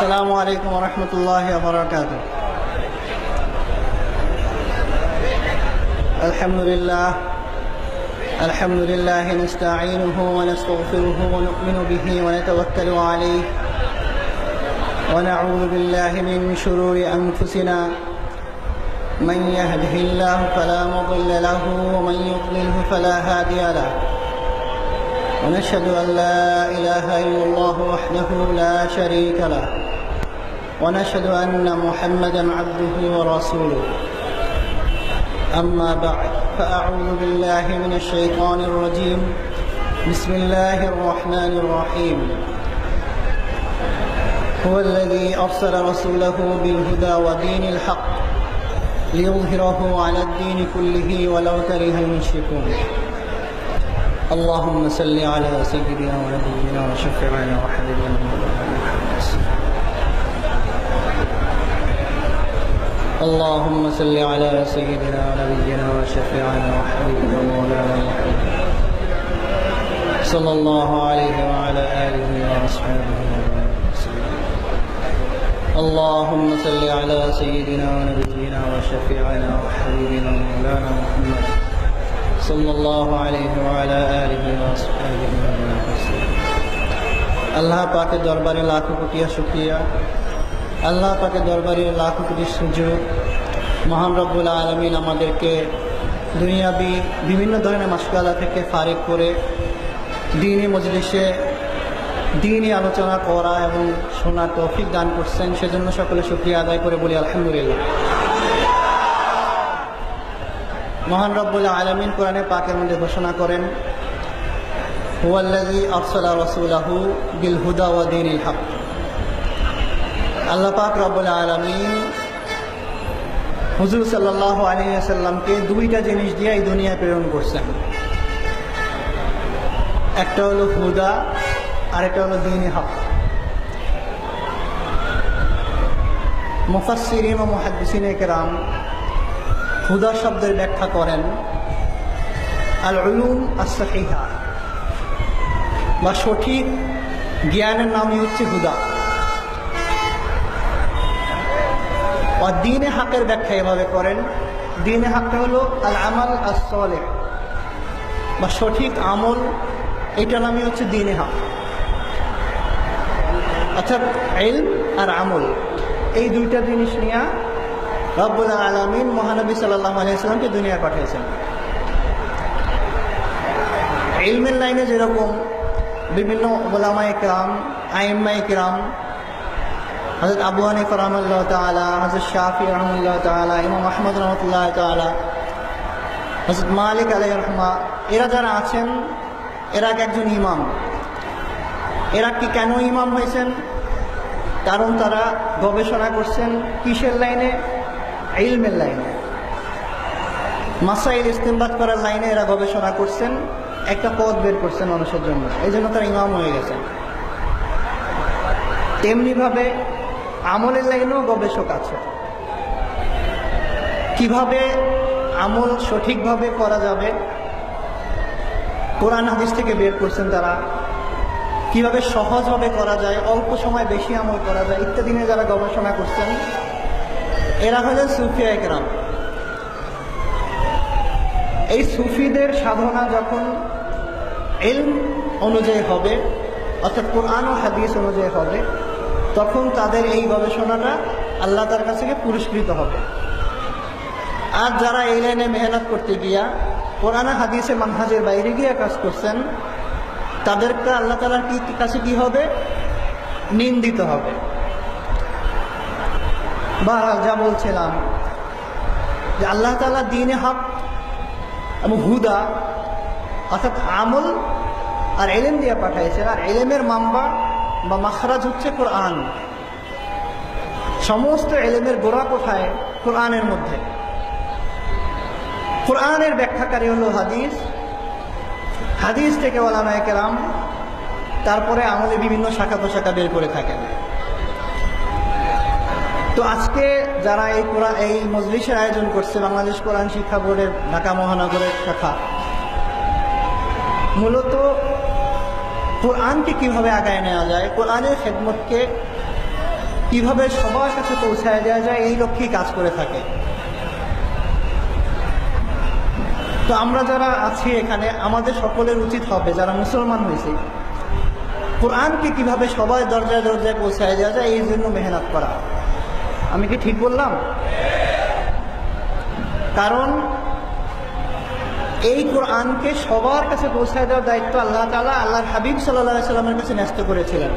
السلام عليكم ورحمة الله وبركاته. الحمد لله الحمد لله نستعينه ونستغفره ونؤمن به ونتوكل عليه. ونعوذ بالله من شرور أنفسنا. من يهده الله فلا مضل له ومن يضلله فلا هادي له. ونشهد أن لا إله إلا الله وحده لا شريك له. ونشهد أن محمدا عبده ورسوله. أما بعد فأعوذ بالله من الشيطان الرجيم. بسم الله الرحمن الرحيم. هو الذي أرسل رسوله بالهدى ودين الحق ليظهره على الدين كله ولو كره المشركون. اللهم صل على سيدنا ونبينا وشفيعنا وحبيبنا اللهم صل على سيدنا ونبينا وشفيعنا وحبيبنا مولانا محمد صلى الله عليه وعلى اله واصحابه وسلم اللهم صل على سيدنا ونبينا وشفيعنا وحبيبنا مولانا محمد صلى الله عليه وعلى آله وصحبه وسلم আল্লাহ পাকের দরবারে লাখো কোটিয়া শুক্রিয়া আল্লাহ পাকের দরবারে লাখো কোটি সুযোগ মহান রব্বুল আলমিন আমাদেরকে দুনিয়াবি বিভিন্ন ধরনের মাসকালা থেকে ফারিক করে দিনই মজলিসে দিনই আলোচনা করা এবং শোনার তৌফিক দান করছেন। সেজন্য সকলে শুক্রিয়া আদায় করে বলি আলহামদুলিল্লাহ। মহান রব্বুল আলমিন কোরআনে পাকের মধ্যে ঘোষণা করেন, হুয়াল্লাযী আরসালা রাসূলাহু বিল হুদা ওয়া হক। আল্লাহ পাক রব্বুল আলমিন হুজুর সাল্লাল্লাহু আলাইহি ওয়াসাল্লামকে দুইটা জিনিস দিয়ে এই দুনিয়া প্রেরণ করছেন। একটা হলো হুদা আর একটা হলো দিনী হক। মুফাসসিরিন ও মুহাদ্দিসিন কেরাম হুদা শব্দের ব্যাখ্যা করেন আল উলুম আসহিহা বা সঠিক জ্ঞানের নামই হচ্ছে হুদা। দিনে হাকের ব্যাখ্যা এভাবে করেন। দিনে হাকটা হলো আল আমাল আসলে বা সঠিক আমল এটা নামই হচ্ছে দিনে হাক। অর্থাৎ এল আর আমল, এই দুইটা জিনিস নিয়ে রব্বুল আলমিন মহানবী সাল্লাহ আলিয়াকে দুনিয়ায় পাঠিয়েছেন। ইলমের লাইনে যেরকম বিভিন্ন ওলামা ইকরাম আইম্মা ইকরাম হজরত আবু হানিফ রহমুল্লাহ তালা হজরত শাফি রহমুল্লাহ তালা ইমাম আহমদ রহমতুল্লাহ তালা হজরত মালিক আলাই রহমা, এরা যারা আছেন, এরা একজন ইমাম। এরা কি কেন ইমাম হয়েছেন? কারণ তারা গবেষণা করছেন কিসের লাইনে? ইলমের লাইনে। মাসাইল ইস্তেমবাদ করার লাইনে এরা গবেষণা করছেন, একটা পথ বের করছেন মানুষের জন্য। এই জন্য তারা ইমাম হয়ে গেছেন। তেমনিভাবে আমলের লাইনেও গবেষক আছে। কীভাবে আমল সঠিকভাবে করা যাবে? কোরআন হাদিস থেকে বের করছেন তারা। কীভাবে সহজভাবে করা যায়? অল্প সময় বেশি আমল করা যায়, ইত্যাদি নিয়ে যারা গবেষণা করছেন, এরা হলেন সুফিয়া একরাম। এই সুফিদের সাধনা যখন এল অনুযায়ী হবে, অর্থাৎ কোরআন ও হাদিস অনুযায়ী হবে তখন তাদের এই গবেষণাটা আল্লাহ তার কাছ থেকে পুরস্কৃত হবে। আর যারা এই লাইনে মেহনত করতে গিয়া কোরআন, হাদিসে, মানহাজের বাইরে গিয়ে কাজ করছেন, তাদেরকে আল্লাহ তালার কি কাছে কি হবে? নিন্দিত হবে। বা যা বলছিলাম, যে আল্লাহ তালা দিনে হক এবং হুদা, অর্থাৎ আমল আর এলেম দিয়ে পাঠাইছেন। আর এলেমের মাম্বা বা মাখরাজ হচ্ছে কোরআন। সমস্ত এলেমের গোড়া কোথায়? কোরআনের মধ্যে। কোরআনের ব্যাখ্যাকারী হলো হাদিস। হাদিস থেকে ওলামায় কেরাম তারপরে আমলে বিভিন্ন শাখা পোশাখা বের করে থাকেন। তো আজকে যারা এই কোরআন, এই মজলিসের আয়োজন করছে, বাংলাদেশ কোরআন শিক্ষা বোর্ডের, ঢাকা মহানগরের শাখা, মূলত কোরআনকে কীভাবে আগায় নেওয়া যায়, কোরআনের খেদমতকে কীভাবে সবার কাছে পৌঁছায় দেওয়া যায়, এই লক্ষ্যেই কাজ করে থাকে। তো আমরা যারা আছি এখানে, আমাদের সকলের উচিত হবে, যারা মুসলমান হয়েছে, কোরআনকে কীভাবে সবাই দরজায় দরজায় পৌঁছায় দেওয়া যায়, এই জন্য মেহনত করা। আমি কি ঠিক বললাম? কারণ এই কোরআনকে সবার কাছে পৌঁছায় দেওয়ার দায়িত্ব আল্লাহ তালা আল্লাহর হাবিব সাল্লাহ সাল্লামের কাছে ন্যস্ত করেছিলেন।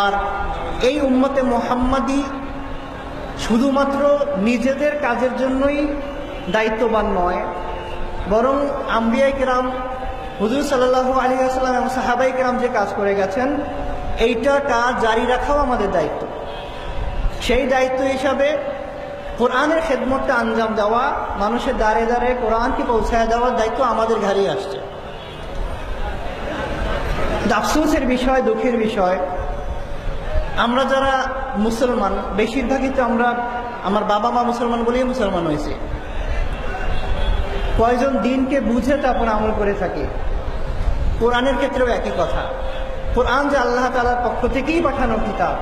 আর এই উম্মতে মোহাম্মদী শুধুমাত্র নিজেদের কাজের জন্যই দায়িত্ববান নয়, বরং আম্বিয়াই কিরাম, হুজুর সাল্লাহ আলী আসসালাম এবং সাহাবাই কিরাম যে কাজ করে গেছেন, এইটা কাজ জারি রাখাও আমাদের দায়িত্ব। সেই দায়িত্ব হিসাবে কোরআনের খেদমতটা আঞ্জাম দেওয়া, মানুষের দ্বারে দ্বারে কোরআনকে পৌঁছায় দেওয়ার দায়িত্ব আমাদের ঘাড়ি আসছে। আফসোসের বিষয়, দুঃখের বিষয়, আমরা যারা মুসলমান, বেশিরভাগই তো আমরা, আমার বাবা মা মুসলমান বলেই মুসলমান হয়েছি। কয়জন দিনকে বুঝে তারপর আমল করে থাকি। কোরআনের ক্ষেত্রেও একই কথা। কোরআন যে আল্লাহ তালার পক্ষ থেকেই পাঠানো কিতাব,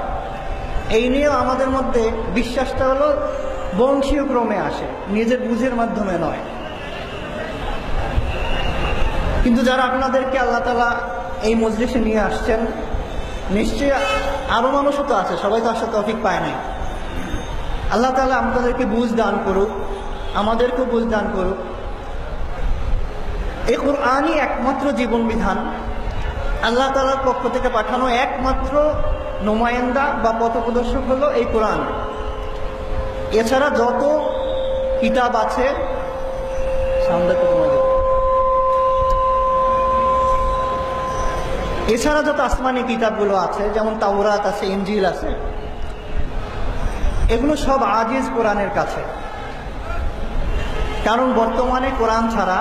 এই নিয়েও আমাদের মধ্যে বিশ্বাসটা হলো বংশীয় ক্রমে আসে, নিজের বুঝের মাধ্যমে নয়। কিন্তু যারা আপনাদেরকে আল্লাহ তালা এই মজলিসে নিয়ে আসছেন, নিশ্চয়ই আরও মানুষও তো আছে, সবাই তো আসার তফিক পায় নাই। আল্লাহ তালা আমাদেরকে বুঝ দান করুক, আমাদেরকেও বুঝ দান করুক। এই কোরআনই একমাত্র জীবন বিধান। আল্লাহ তালার পক্ষ থেকে পাঠানো একমাত্র নোমায়েন্দা বা পথপ্রদর্শক হলো এই কোরআন। এছাড়া যত কিতাব আছে। এছাড়া যত আসমানি কিতাবগুলো আছে, যেমন তাওরাত আছে ইঞ্জিল আছে, এগুলো সব আজিজ কোরআনের কাছে কারণ বর্তমানে কোরআন ছাড়া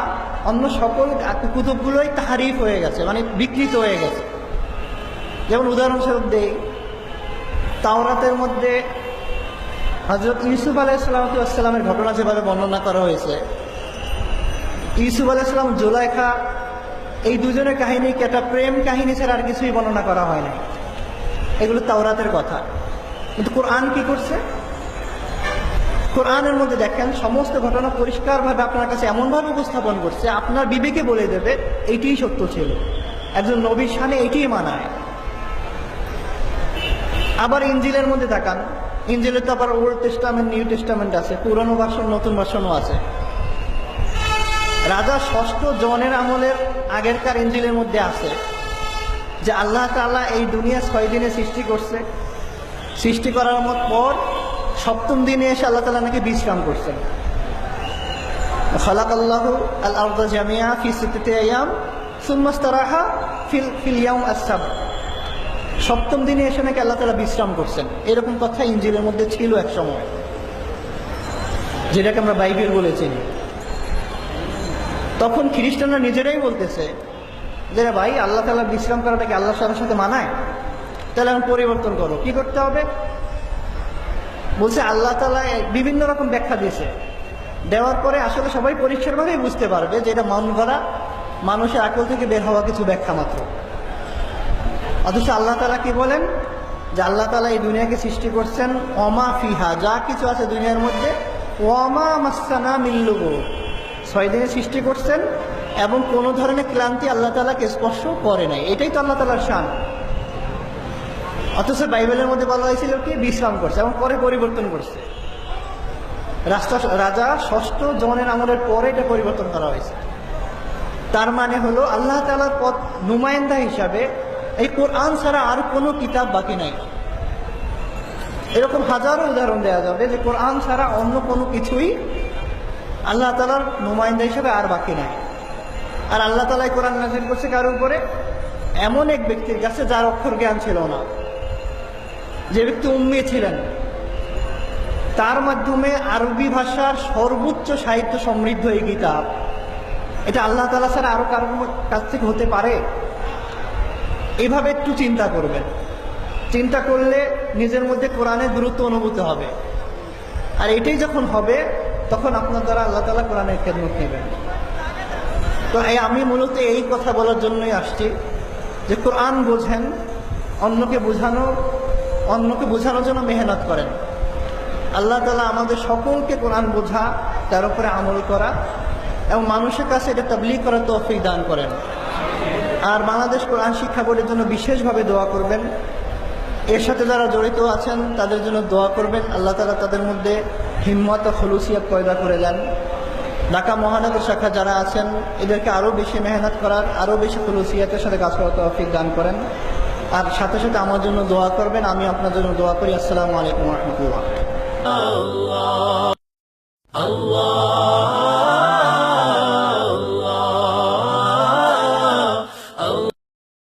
অন্য সকল কুতুবগুলোই তাহারিফ হয়ে গেছে মানে বিকৃত হয়ে গেছে যেমন উদাহরণস্বরূপ দেই, তাওরাতের মধ্যে হজরত ইউসুফ আলাইসালামের ঘটনা যেভাবে বর্ণনা করা হয়েছে, ইউসুফ আলাইসালাম জোলাইখা, এই দুজনের কাহিনী একটা প্রেম কাহিনী ছাড়া আর কিছুই বর্ণনা করা হয় না এগুলো তাওরাতের কথা। কিন্তু কোরআন কি করছে? কোরআনের মধ্যে দেখেন, সমস্ত ঘটনা পরিষ্কারভাবে আপনার কাছে এমনভাবে উপস্থাপন করছে, আপনার বিবেকে বলে দেবে এইটিই সত্য ছিল। একজন নবীর সানে এটিই মানায়। আবার ইঞ্জিলের মধ্যে তাকান ইঞ্জিলের তো আবার ওল্ড টেস্টামেন্ট নিউ টেস্টামেন্ট আছে, পুরনো ভাষণ নতুন ভাষণও আছে। রাজা ষষ্ঠ জনের আমলের আগেরকার ইঞ্জিলের মধ্যে আছে যে আল্লাহ তাআলা এই দুনিয়া ছয় দিনে সৃষ্টি করছে। সৃষ্টি করার মত পর সপ্তম দিনে এসে আল্লাহ তালা নাকি বিশ্রাম করছেন খালাক আল্লাহ আল আর্দা জামিয়া ফি সিদ্দিতে আয়াম সুম্মাস্তারাহা ফিল ফিল ইয়াউম আসাব সপ্তম দিনে এসে নাকি আল্লাহ তালা বিশ্রাম করছেন। এরকম কথা ইঞ্জিলের মধ্যে ছিল এক সময়। যেটাকে আমরা বাইবেল বলে চিনি। তখন খ্রিস্টানরা নিজেরাই বলতেছে যে ভাই, আল্লাহ তালা বিশ্রাম করাটাকে আল্লাহ সাথে সাথে মানায়? তাহলে এখন পরিবর্তন করো। কি করতে হবে? বলছে, আল্লাহ তালা বিভিন্ন রকম ব্যাখ্যা দিয়েছে। দেওয়ার পরে আসলে সবাই পরিষ্কারভাবেই বুঝতে পারবে যে এটা মন করা মানুষের আকল থেকে বের হওয়া কিছু ব্যাখ্যা মাত্র। অথচ আল্লাহ তালা কি বলেন? যে আল্লাহ তালা এই দুনিয়াকে সৃষ্টি করছেন অমা ফিহা, যা কিছু আছে দুনিয়ার মধ্যে, ওয়ামা মাসানা মিল্লুগো ছয় দিনে সৃষ্টি করছেন এবং কোনো ধরনের ক্লান্তি আল্লাহ তালাকে স্পর্শ করে নাই। এটাই তো আল্লাহ তালার শান। অথচ বাইবেলের মধ্যে বলা হয়েছিল কি? বিশ্রাম করছে এবং পরে পরিবর্তন করছে। রাস্তা, রাজা ষষ্ঠ জনের আমলের পরে এটা পরিবর্তন করা হয়েছে। তার মানে হলো আল্লাহ তালার পথ নুমায়েন্দা হিসাবে এই কোরআন ছাড়া আর কোনো কিতাব বাকি নাই। এরকম হাজারো উদাহরণ দেওয়া যাবে যে কোরআন ছাড়া অন্য কোনো কিছুই আল্লাহ তালার নুমায়েন্দা হিসাবে আর বাকি নাই। আর আল্লাহ তালাই কোরআন নাজির করছে কারোর উপরে? এমন এক ব্যক্তির কাছে যার অক্ষর জ্ঞান ছিল না। যে ব্যক্তি উম্মে ছিলেন। তার মাধ্যমে আরবি ভাষার সর্বোচ্চ সাহিত্য সমৃদ্ধ এই কিতাব। এটা আল্লাহ তালা ছাড়া আরও কারোর কাছ থেকে হতে পারে? এইভাবে একটু চিন্তা করবেন। চিন্তা করলে নিজের মধ্যে কোরআনের গুরুত্ব অনুভূত হবে। আর এটাই যখন হবে, তখন আপনার দ্বারা আল্লাহ তালা কোরআনের খেদমত নেবেন। তো এই আমি মূলত এই কথা বলার জন্যই আসছি যে কোরআন বোঝেন, অন্যকে বোঝানো, অন্যকে বোঝানোর জন্য মেহনত করেন। আল্লাহ তালা আমাদের সকলকে কোরআন বোঝা, তার উপরে আমল করা এবং মানুষের কাছে এটা তাবলিগ করার তৌফিক দান করেন। আর বাংলাদেশ কোরআন শিক্ষা বোর্ডের জন্য বিশেষভাবে দোয়া করবেন। এর সাথে যারা জড়িত আছেন, তাদের জন্য দোয়া করবেন। আল্লাহ তালা তাদের মধ্যে হিম্মত ও খলুসিয়াত পয়দা করে দেন। ঢাকা মহানগর শাখা যারা আছেন, এদেরকে আরও বেশি মেহনত করার, আরও বেশি খলুসিয়াতের সাথে কাজ করার তৌফিক দান করেন। আর সাথে সাথে আমার জন্য দোয়া করবেন। আমি আপনার জন্য দোয়া করি। আসসালামু আলাইকুম রহমতুল্লাহ। Allah